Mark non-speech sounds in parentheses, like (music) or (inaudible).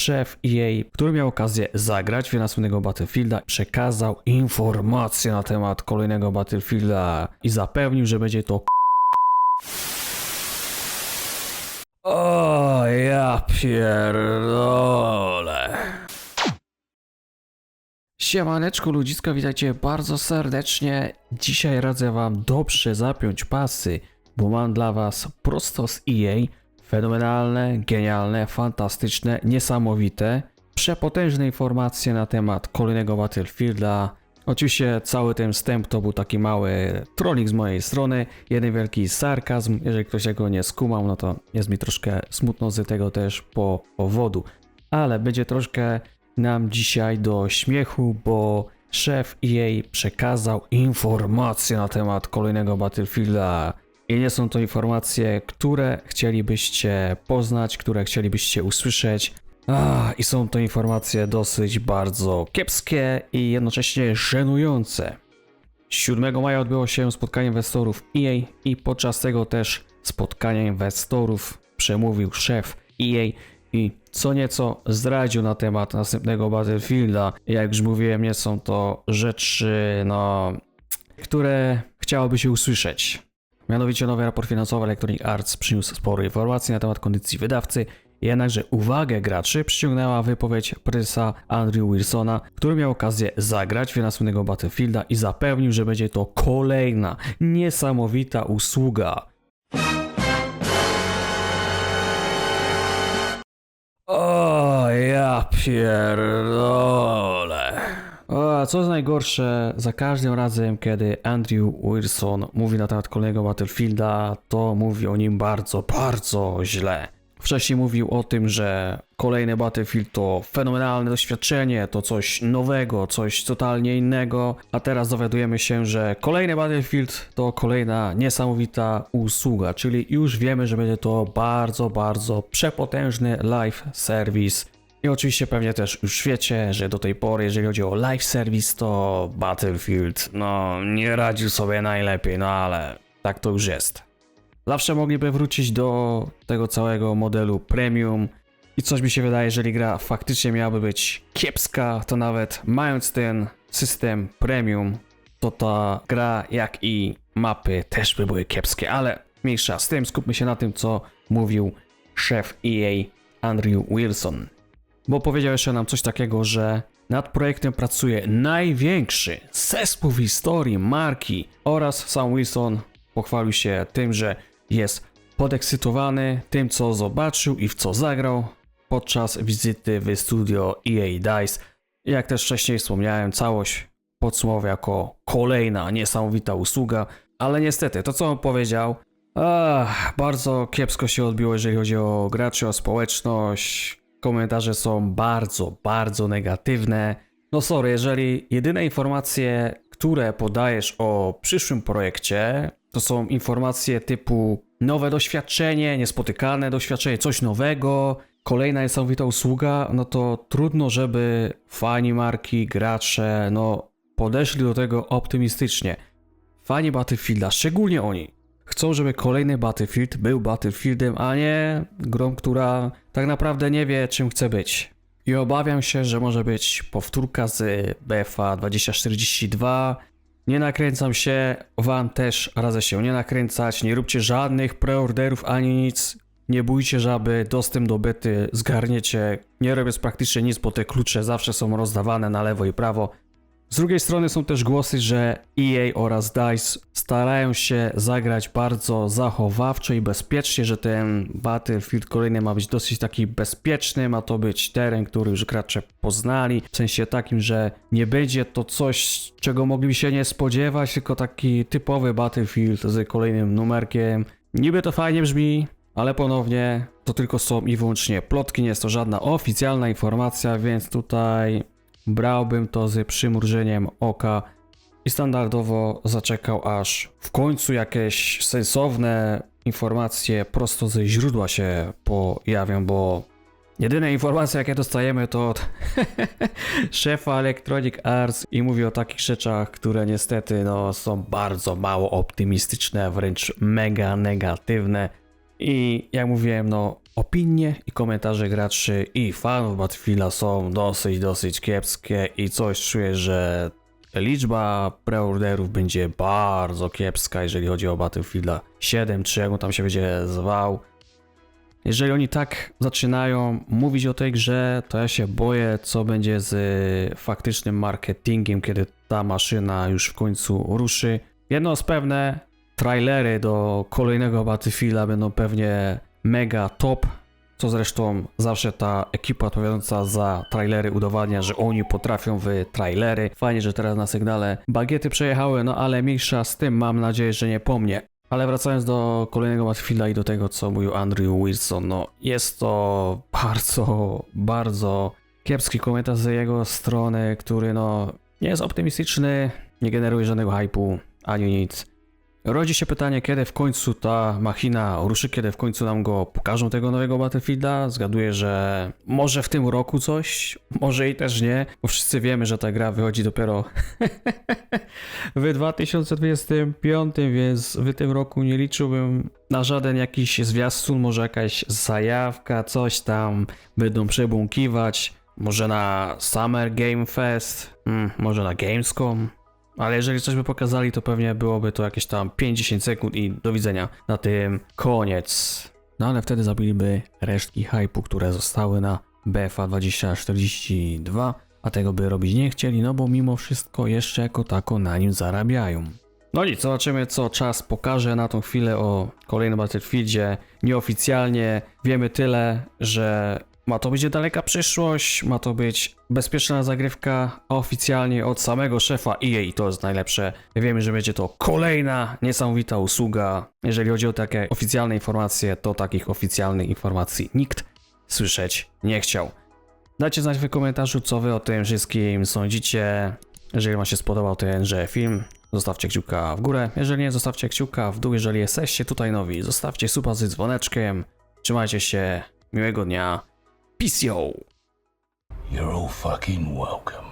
szef EA, który miał okazję zagrać w następnego Battlefielda, przekazał informacje na temat kolejnego Battlefielda i zapewnił, że będzie to O, ja pierdolę. Siemaneczku ludziska, witajcie bardzo serdecznie. Dzisiaj radzę wam dobrze zapiąć pasy, bo mam dla was prosto z EA fenomenalne, genialne, fantastyczne, niesamowite, przepotężne informacje na temat kolejnego Battlefielda. Oczywiście cały ten wstęp to był taki mały trolling z mojej strony, jeden wielki sarkazm. Jeżeli ktoś tego nie skumał, no to jest mi troszkę smutno z tego też po powodu. Ale będzie troszkę nam dzisiaj do śmiechu, bo szef EA przekazał informacje na temat kolejnego Battlefielda. I nie są to informacje, które chcielibyście poznać, które chcielibyście usłyszeć. Ah, I są to informacje dosyć bardzo kiepskie i jednocześnie żenujące. 7 maja odbyło się spotkanie inwestorów EA i podczas tego też spotkania inwestorów przemówił szef EA i co nieco zdradził na temat następnego Battlefielda. Jak już mówiłem, nie są to rzeczy, no, które chciałoby się usłyszeć. Mianowicie nowy raport finansowy Electronic Arts przyniósł sporo informacji na temat kondycji wydawcy, jednakże uwagę graczy przyciągnęła wypowiedź prezesa Andrew Wilsona, który miał okazję zagrać w następnego Battlefielda i zapewnił, że będzie to kolejna niesamowita usługa. O, ja pierdolę. A co jest najgorsze, za każdym razem, kiedy Andrew Wilson mówi na temat kolejnego Battlefielda, to mówi o nim bardzo, bardzo źle. Wcześniej mówił o tym, że kolejny Battlefield to fenomenalne doświadczenie, to coś nowego, coś totalnie innego, a teraz dowiadujemy się, że kolejny Battlefield to kolejna niesamowita usługa, czyli już wiemy, że będzie to bardzo, bardzo przepotężny live service. I oczywiście pewnie też już wiecie, że do tej pory, jeżeli chodzi o live service, to Battlefield, no nie radził sobie najlepiej, no ale tak to już jest. Zawsze mogliby wrócić do tego całego modelu premium i coś mi się wydaje, jeżeli gra faktycznie miałaby być kiepska, to nawet mając ten system premium, to ta gra jak i mapy też by były kiepskie, ale mniejsza z tym, skupmy się na tym, co mówił szef EA Andrew Wilson. Bo powiedział jeszcze nam coś takiego, że nad projektem pracuje największy zespół w historii marki oraz sam Wilson pochwalił się tym, że jest podekscytowany tym, co zobaczył i w co zagrał podczas wizyty w studio EA DICE. Jak też wcześniej wspomniałem, całość podsumował jako kolejna niesamowita usługa, ale niestety to, co on powiedział, ach, bardzo kiepsko się odbiło, jeżeli chodzi o graczy, o społeczność. Komentarze są bardzo, bardzo negatywne. No sorry, jeżeli jedyne informacje, które podajesz o przyszłym projekcie, to są informacje typu nowe doświadczenie, niespotykane doświadczenie, coś nowego, kolejna niesamowita usługa, no to trudno, żeby fani marki, gracze, no podeszli do tego optymistycznie. Fani Battlefielda, szczególnie oni, chcą, żeby kolejny Battlefield był Battlefieldem, a nie grą, która tak naprawdę nie wie, czym chce być. I obawiam się, że może być powtórka z BFA 2042. Nie nakręcam się, wam też radzę się nie nakręcać, nie róbcie żadnych preorderów ani nic. Nie bójcie żaby, dostęp do bety zgarniecie. Nie robiąc praktycznie nic, bo te klucze zawsze są rozdawane na lewo i prawo. Z drugiej strony są też głosy, że EA oraz DICE starają się zagrać bardzo zachowawczo i bezpiecznie, że ten Battlefield kolejny ma być dosyć taki bezpieczny, ma to być teren, który już gracze poznali, w sensie takim, że nie będzie to coś, czego mogliby się nie spodziewać, tylko taki typowy Battlefield z kolejnym numerkiem. Niby to fajnie brzmi, ale ponownie to tylko są i wyłącznie plotki, nie jest to żadna oficjalna informacja, więc tutaj brałbym to z przymrużeniem oka i standardowo zaczekał, aż w końcu jakieś sensowne informacje prosto ze źródła się pojawią, bo jedyne informacje, jakie dostajemy, to od (laughs) szefa Electronic Arts i mówi o takich rzeczach, które niestety no, są bardzo mało optymistyczne, wręcz mega negatywne. I jak mówiłem, no opinie i komentarze graczy i fanów Battlefielda są dosyć, dosyć kiepskie i coś czuję, że liczba preorderów będzie bardzo kiepska, jeżeli chodzi o Battlefielda 7, czy jak on tam się będzie zwał. Jeżeli oni tak zaczynają mówić o tej grze, to ja się boję, co będzie z y, faktycznym marketingiem, kiedy ta maszyna już w końcu ruszy. Jedno jest pewne, trailery do kolejnego Battlefielda będą pewnie mega top, co zresztą zawsze ta ekipa odpowiadająca za trailery udowadnia, że oni potrafią w trailery. Fajnie, że teraz na sygnale bagiety przejechały, no ale mniejsza z tym, mam nadzieję, że nie po mnie. Ale wracając do kolejnego Battlefielda i do tego, co mówił Andrew Wilson, no jest to bardzo, bardzo kiepski komentarz z jego strony, który no nie jest optymistyczny, nie generuje żadnego hypu, ani nic. Rodzi się pytanie, kiedy w końcu ta machina ruszy, kiedy w końcu nam go pokażą tego nowego Battlefielda. Zgaduję, że może w tym roku coś, może i też nie, bo wszyscy wiemy, że ta gra wychodzi dopiero (laughs) w 2025, więc w tym roku nie liczyłbym na żaden jakiś zwiastun, może jakaś zajawka, coś tam będą przebłąkiwać. Może na Summer Game Fest, mm, może na Gamescom, ale jeżeli coś by pokazali, to pewnie byłoby to jakieś tam 5-10 sekund i do widzenia. Na tym koniec. No ale wtedy zabiliby resztki hypu, które zostały na BFA 2042, a tego by robić nie chcieli, no bo mimo wszystko jeszcze jako tako na nim zarabiają. No nic, zobaczymy co czas pokaże na tą chwilę o kolejnym Battlefieldzie. Nieoficjalnie wiemy tyle, że ma to być daleka przyszłość, ma to być bezpieczna zagrywka, oficjalnie od samego szefa EA to jest najlepsze. Wiemy, że będzie to kolejna niesamowita usługa. Jeżeli chodzi o takie oficjalne informacje, to takich oficjalnych informacji nikt słyszeć nie chciał. Dajcie znać w komentarzu, co wy o tym wszystkim sądzicie. Jeżeli wam się spodobał tenże film, zostawcie kciuka w górę. Jeżeli nie, zostawcie kciuka w dół. Jeżeli jesteście tutaj nowi, zostawcie suba z dzwoneczkiem. Trzymajcie się, miłego dnia. Peace yo! You're all fucking welcome.